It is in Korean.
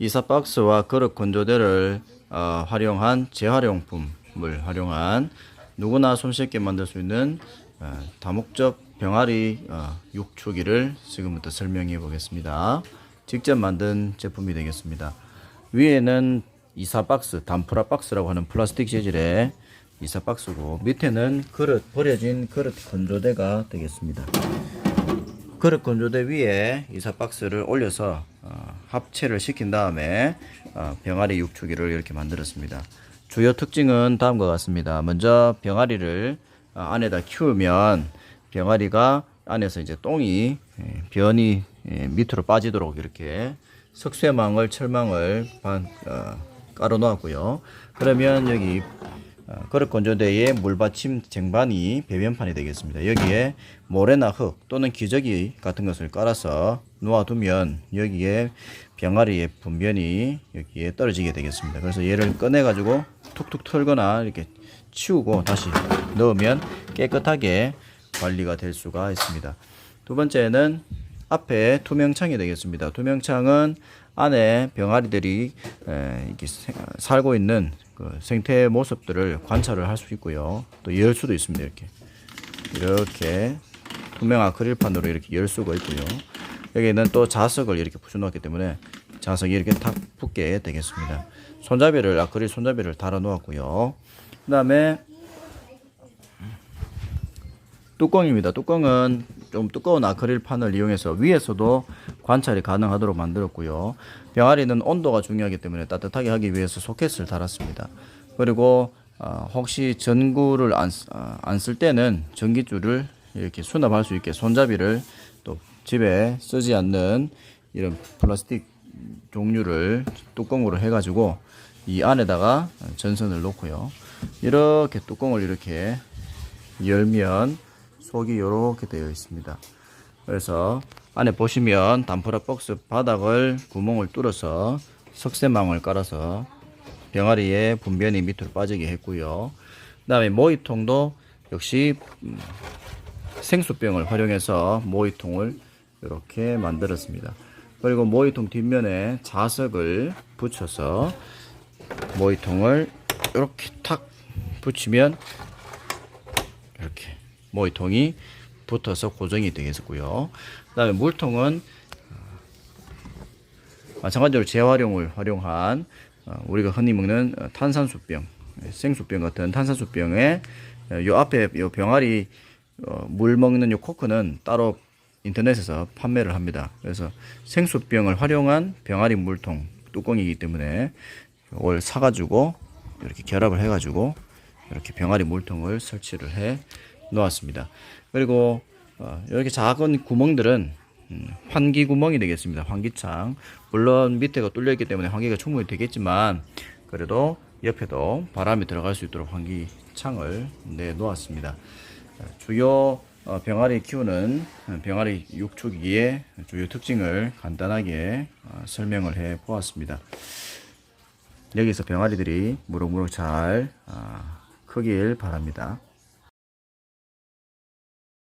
이사 박스와 그릇 건조대를 어, 활용한 재활용품을 활용한 누구나 손쉽게 만들 수 있는 어, 다목적 병아리 어, 육축기를 지금부터 설명해 보겠습니다. 직접 만든 제품이 되겠습니다. 위에는 이사 박스, 단프라 박스라고 하는 플라스틱 재질의 이사 박스고 밑에는 그릇 버려진 그릇 건조대가 되겠습니다. 그릇 건조대 위에 이사 박스를 올려서 어, 합체를 시킨 다음에 어, 병아리 육축기를 이렇게 만들었습니다. 주요 특징은 다음과 같습니다. 먼저 병아리를 어, 안에다 키우면 병아리가 안에서 이제 똥이 예, 변이 예, 밑으로 빠지도록 이렇게 석쇠망을 철망을 반, 어, 깔아 놓았고요. 그러면 여기 어, 그릇 건조대에 물받침 쟁반이 배변판이 되겠습니다. 여기에 모래나 흙 또는 기저귀 같은 것을 깔아서 놓아두면 여기에 병아리의 분변이 여기에 떨어지게 되겠습니다. 그래서 얘를 꺼내 가지고 툭툭 털거나 이렇게 치우고 다시 넣으면 깨끗하게 관리가 될 수가 있습니다. 두 번째는 앞에 투명창이 되겠습니다. 투명창은 안에 병아리들이 에, 이렇게 생- 살고 있는 그 생태 모습들을 관찰을 할 수 있고요. 또 열 수도 있습니다. 이렇게 이렇게 투명 아크릴판으로 이렇게 열 수가 있고요. 여기는 또 자석을 이렇게 붙여놓았기 때문에 자석이 이렇게 탁 붙게 되겠습니다. 손잡이를 아크릴 손잡이를 달아 놓았고요. 그 다음에 뚜껑입니다. 뚜껑은 좀 두꺼운 아크릴 판을 이용해서 위에서도 관찰이 가능하도록 만들었고요. 병아리는 온도가 중요하기 때문에 따뜻하게 하기 위해서 소켓을 달았습니다. 그리고 어, 혹시 전구를 안쓸 때는 전기줄을 이렇게 수납할 수 있게 손잡이를 또 집에 쓰지 않는 이런 플라스틱 종류를 뚜껑으로 해가지고 이 안에다가 전선을 놓고요. 이렇게 뚜껑을 이렇게 열면 속이 이렇게 되어 있습니다. 그래서 안에 보시면 단프라 박스 바닥을 구멍을 뚫어서 석쇠망을 깔아서 병아리의 분변이 밑으로 빠지게 했고요. 그 다음에 모이통도 역시 음, 생수병을 활용해서 모이통을 이렇게 만들었습니다. 그리고 모이통 뒷면에 자석을 붙여서 모이통을 이렇게 탁 붙이면 모이통이 붙어서 고정이 되겠고요. 그 다음에 물통은 어, 마찬가지로 재활용을 활용한 어, 우리가 흔히 먹는 어, 탄산수병, 생수병 같은 탄산수병에 어, 요 앞에 요 병아리 어, 물 먹는 요 코크는 따로 인터넷에서 판매를 합니다. 그래서 생수병을 활용한 병아리 물통 뚜껑이기 때문에 이걸 사가지고 이렇게 결합을 해가지고 이렇게 병아리 물통을 설치를 해 놓았습니다. 그리고 어, 이렇게 작은 구멍들은 음, 환기 구멍이 되겠습니다. 환기창. 물론 밑에가 뚫려 있기 때문에 환기가 충분히 되겠지만 그래도 옆에도 바람이 들어갈 수 있도록 환기창을 내 놓았습니다. 자, 주요 어, 병아리 키우는 병아리 육축기의 주요 특징을 간단하게 어, 설명을 해 보았습니다. 여기서 병아리들이 무럭무럭 잘 아, 크길 바랍니다.